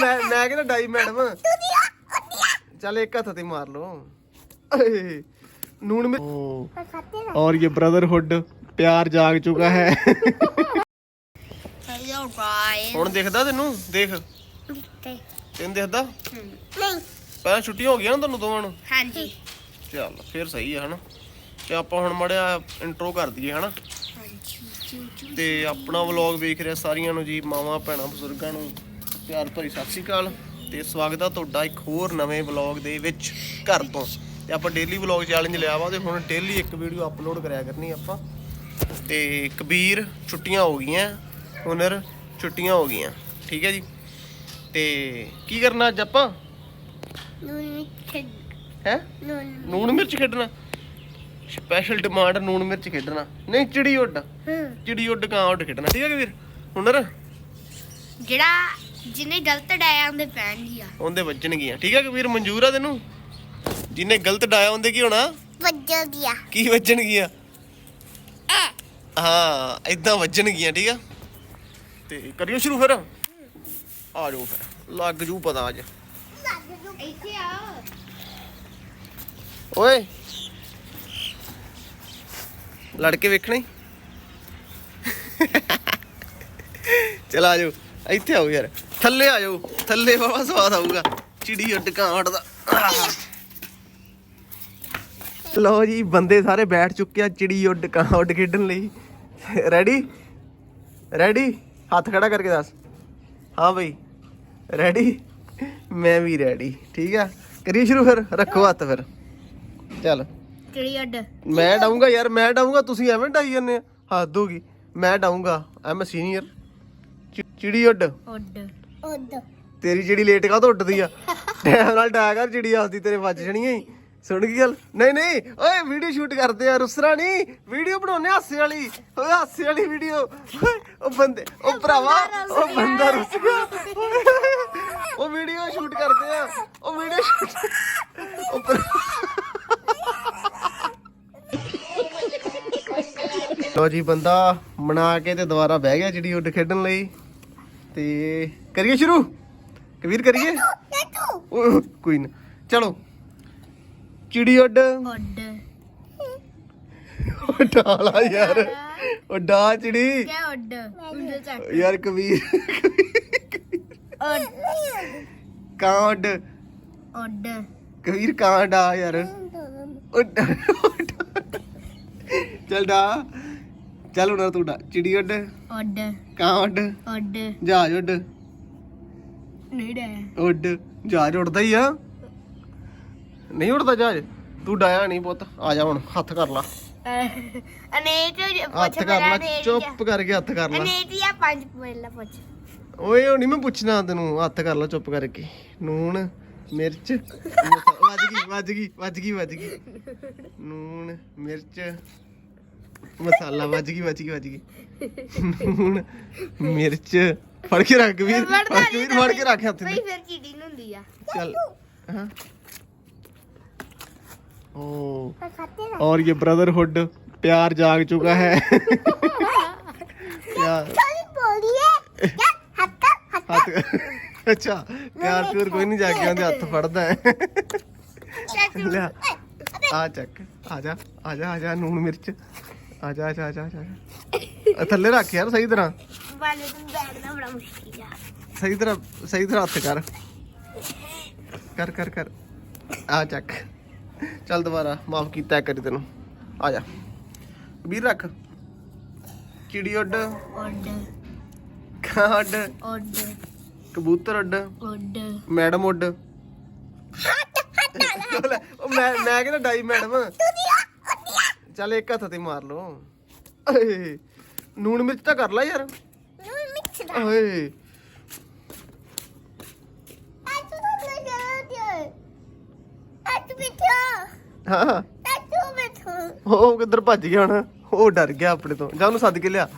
ਮੈਂ ਮੈਂ ਕਿਹੜਾ ਡਾਈ ਮੈਡਮ। ਚੱਲ ਇੱਕ ਹੱਥ ਤੇ ਮਾਰ ਲਓ। ਨੂਣ ਮੇ ਔਰ ਇਹ ਬ੍ਰਦਰਹੁੱਡ ਪਿਆਰ ਜਾਗ ਚੁੱਕਾ ਹੈ। ਹੁਣ ਦਿਖਦਾ ਤੈਨੂੰ? ਦੇਖ। ਤੈਨੂੰ ਦਿਖਦਾ? ਨਹੀਂ। ਪਹਿਲਾਂ ਛੁੱਟੀ ਹੋ ਗਈ ਨਾ ਤੁਹਾਨੂੰ ਦੋਵਾਂ ਨੂੰ? ਹਾਂਜੀ। ਚੱਲ ਫਿਰ ਸਹੀ ਹੈ ਹਨਾ? ਤੇ ਆਪਾਂ ਹੁਣ ਮੜਿਆ ਇੰਟਰੋ ਕਰ ਦਈਏ ਹਨਾ? ਤੇ ਆਪਣਾ ਵਲੌਗ ਵੇਖ ਰਿਹਾ ਸਾਰੀਆਂ ਨੂੰ ਜੀ ਮਾਵਾਂ ਭੈਣਾਂ ਬਜ਼ੁਰਗਾਂ ਨੂੰ। ਪਿਆਰ ਭਰੀ ਸਤਿ ਸ਼੍ਰੀ ਅਕਾਲ ਤੇ ਸਵਾਗਤ ਆ ਤੁਹਾਡਾ ਇੱਕ ਹੋਰ ਨਵੇਂ ਵਲੌਗ ਦੇ ਵਿੱਚ ਘਰ ਤੋਂ। ਤੇ ਆਪਾਂ ਡੇਲੀ ਵਲੌਗ ਚੈਲੰਜ ਲਿਆ ਵਾ ਤੇ ਹੁਣ ਡੇਲੀ ਇੱਕ ਵੀਡੀਓ ਅਪਲੋਡ ਕਰਿਆ ਕਰਨੀ ਆਪਾਂ। ਤੇ ਕਬੀਰ ਛੁੱਟੀਆਂ ਹੋ ਗਈਆਂ ਹੁਨਰ ਛੁੱਟੀਆਂ ਹੋ ਗਈਆਂ ਠੀਕ ਹੈ ਜੀ? ਤੇ ਕੀ ਕਰਨਾ ਅੱਜ ਆਪਾਂ? ਨੂਨ ਹੈ? ਨੂਨ ਨੂਣ ਮਿਰਚ ਖੇਡਣਾ। ਸਪੈਸ਼ਲ ਡਿਮਾਂਡ ਨੂਣ ਮਿਰਚ ਖੇਡਣਾ। ਨਹੀਂ ਚਿੜੀ ਉੱਡ। ਹਾਂ। ਚਿੜੀ ਉੱਡ ਕਾਂ ਉੱਡ ਖੇਡਣਾ। ਠੀਕ ਹੈ ਵੀਰ ਹੁਨਰ? ਜਿਹੜਾ ਜਿਹਨੇ ਗਲਤ ਡਾਇਆ ਉਹਦੇ ਪੈਣ ਦੀ ਆ। ਉਹਦੇ ਵੱਜਣਗੀਆਂ। ਠੀਕ ਹੈ ਵੀਰ ਮਨਜ਼ੂਰ ਆ ਤੈਨੂੰ? ਜਿਹਨੇ ਗਲਤ ਡਾਇਆ ਉਹਦੇ ਕੀ ਹੋਣਾ? ਵੱਜੋ ਗਿਆ ਕੀ ਵੱਜਣਗੀਆਂ? ਹਾਂ ਇਦਾਂ ਵੱਜਣਗੀਆਂ ਠੀਕ ਆ? ਤੇ ਕਰਿਓ ਸ਼ੁਰੂ ਫਿਰ। ਆ ਜਾਓ ਫਿਰ। ਲੱਗ ਜੂ ਪਤਾ ਅੱਜ। ਇੱਥੇ ਆ। ਓਏ। ਲੜਕੇ ਵੇਖਣੇ? ਚਲ ਆ ਜਾਓ। ਇੱਥੇ ਆਓ ਯਾਰ। ਥੱਲੇ ਆ ਜਾਓ। ਥੱਲੇ ਬਾਬਾ ਸਵਾਦ ਆਊਗਾ। ਚਿੜੀ ਉੱਡ ਕਾਂ ਉੱਡਦਾ ਲਓ ਜੀ ਬੰਦੇ ਸਾਰੇ ਬੈਠ ਚੁੱਕੇ ਆ ਚਿੜੀ ਉੱਡ ਕਾਂ ਉੱਡ ਖੇਡਣ ਲਈ। ਰੈਡੀ ਰੈਡੀ ਹੱਥ ਖੜਾ ਕਰਕੇ ਦੱਸ। ਹਾਂ ਬਈ। ਰੈਡੀ ਮੈਂ ਵੀ ਰੈਡੀ ਠੀਕ ਆ? ਕਰੀਏ ਸ਼ੁਰੂ ਫਿਰ? ਰੱਖੋ ਹੱਥ ਫਿਰ। ਚੱਲ। ਕਿਹੜੀ ਅੱਡ। ਮੈਂ ਡਾਉਂਗਾ ਯਾਰ ਮੈਂ ਡਾਉਂਗਾ ਤੁਸੀਂ ਐਵੇਂ ਡਾਈ ਜਾਂਦੇ ਆ। ਹੱਦ ਹੋ ਗਈ। ਮੈਂ ਡਾਉਂਗਾ ਐਮ ਸੀਨੀਅਰ ਚਿੜੀ ਉੱਡ। ਉੱਡ। ਉੱਡ। ਤੇਰੀ ਜਿਹੜੀ ਲੇਟ ਕਾ ਉੱਡਦੀ ਆ? ਟਾਈਮ ਨਾਲ ਡਾਇਆ ਕਰ ਚਿੜੀ ਆਸਦੀ ਤੇਰੇ ਵੱਜ ਜਣੀਆਂ ਹੀ। ਸੁਣ ਗਈ ਗੱਲ? ਨਹੀਂ ਨਹੀਂ ਓਏ ਵੀਡੀਓ ਸ਼ੂਟ ਕਰਦੇ ਆ ਰੁਸਰਾ ਨਹੀਂ ਵੀਡੀਓ ਬਣਾਉਨੇ ਹਾਸੇ ਵਾਲੀ। ਓਏ ਹਾਸੇ ਵਾਲੀ ਵੀਡੀਓ। ਉਹ ਬੰਦੇ ਉਹ ਭਰਾਵਾ ਉਹ ਬੰਦਾ ਰੁੱਸ ਗਿਆ। ਉਹ ਵੀਡੀਓ ਸ਼ੂਟ ਕਰਦੇ ਆ। ਉਹ ਵੀਡੀਓ ਸ਼ੂਟ ਉਹ ਲੋ ਜੀ ਬੰਦਾ ਬਣਾ ਕੇ ਤੇ ਦੁਬਾਰਾ ਬਹਿ ਗਿਆ ਜਿਹੜੀ ਉੱਡ ਖੇਡਣ ਲਈ। ਤੇ ਕਰੀਏ ਸ਼ੁਰੂ? ਕਬੀਰ ਕਰੀਏ? ਓਏ, ਕੋਈ ਨਾ। ਚਲੋ। ਚਿੜੀ ਉੱਡ। ਉੱਡ। ਉਹ ਡਾਲਾ ਯਾਰ। ਉਹ ਡਾ ਚਿੜੀ। ਕਿਆ ਉੱਡ? ਉੱਡ ਚੱਕ। ਯਾਰ ਕਬੀਰ ਉੱਡ। ਕਾਂ ਉੱਡ। ਉੱਡ। ਕਬੀਰ ਕਾਂ ਡਾ ਯਾਰ। ਉੱਡ ਚੱਲ ਡਾ ਚੱਲ ਹੁਣ ਤੂੰ ਡਾ ਚਿੜੀ ਉੱਡ। ਉੱਡ। ਕਾਂ ਉੱਡ। ਉੱਡ। ਜਹਾਜ਼ ਉੱਡ। ਨਹੀਂ ਡਾਇਆ। ਉੱਡ। ਜਹਾਜ਼ ਉੱਡਦਾ ਹੀ ਆ। ਨਹੀਂ ਉੱਡਦਾ ਜਹਾਜ਼। ਤੂੰ ਡਾਇਆ ਨਹੀਂ ਪੁੱਤ। ਆ ਜਾ ਹੁਣ ਹੱਥ ਕਰ ਲਾ। ਅਨੇਕ ਹੱਥ ਕਰ ਲਾ ਚੁੱਪ ਕਰਕੇ ਹੱਥ ਕਰ ਲਾ। ਅਨੇਕ ਜਾਂ ਪੰਜ ਪਹਿਲਾਂ ਪੁੱਛ। ਓਏ ਉਹ ਨਹੀਂ ਮੈਂ ਪੁੱਛਣਾ ਤੈਨੂੰ। ਹੱਥ ਕਰ ਲਾ ਚੁੱਪ ਕਰਕੇ। ਨੂਣ ਮਿਰਚ। ਵੱਜ ਗਈ ਵੱਜ ਗਈ ਵੱਜ ਗਈ ਵੱਜ ਗਈ। ਨੂਣ ਮਿਰਚ। ਮਸਾਲਾ ਵੱਜ ਗਈ ਵੱਜ ਗਈ ਵੱਜ ਗਈ ਨੂਣ ਮਿਰਚ ਫੜ ਕੇ ਰੱਖ ਵੀਰ ਫੜ ਕੇ ਵੀਰ ਫੜ ਕੇ ਰੱਖ ਹੱਥ ਬਈ ਤੇ ਫਿਰ ਚੀੜੀ ਨੂੰ ਹੁੰਦੀ ਆ चल हाँ ओ और ये ब्रदरहुड प्यार जाग चुका है प्यार ਹੱਥ ਅੱਛਾ ਪਿਆਰ ਪਿਓਰ ਕੋਈ ਨਹੀਂ ਜਾਗਿਆ ਉਹਦੇ ਹੱਥ ਫੜਦਾ ਹੈ ਲੈ ਆ ਚੱਕ ਆ ਜਾ ਆ ਜਾ ਆ ਜਾ ਆ ਜਾ ਆ ਜਾ ਆ ਜਾ। ਆ ਜਾ ਆ ਥੱਲੇ ਰੱਖ ਯਾਰ ਸਹੀ ਤਰ੍ਹਾਂ। ਵਾਲੇ ਤੋਂ ਬੈਠਣਾ ਬੜਾ ਮੁਸ਼ਕਿਲ ਆ। ਸਹੀ ਤਰ੍ਹਾਂ ਸਹੀ ਤਰ੍ਹਾਂ ਹੱਥ ਕਰ। ਕਰ ਕਰ ਕਰ। ਆ ਚੱਕ। ਚੱਲ ਦੁਬਾਰਾ ਮਾਫ ਕੀਤਾ ਕਰੀ ਤੈਨੂੰ। ਆ ਜਾ। ਵੀਰ ਰੱਖ। ਚਿੜੀ ਉੱਡ। ਉੱਡ। ਕਾਂ ਉੱਡ। ਉੱਡ। ਕਬੂਤਰ ਉੱਡ। ਉੱਡ। ਮੈਡਮ ਉੱਡ। ਲੈ, ਉਹ ਮੈਂ ਮੈਂ ਕਹਿੰਦਾ ਡਾਈ ਮੈਡਮ? ਚੱਲ ਇੱਕ ਹੱਥ ਤੇ ਮਾਰ ਲਓ। ਓਏ ਨੂਣ ਮਿਰਚ ਤਾਂ ਕਰ ਲੈ ਯਾਰ। ਓਏ। ਹਾਂ। ਉਹ ਕਿੱਧਰ ਭੱਜ ਗਿਆ ਹੁਣ? ਉਹ ਡਰ ਗਿਆ ਆਪਣੇ ਤੋਂ। ਜਾ ਉਹਨੂੰ ਸੱਦ ਕੇ ਲਿਆ।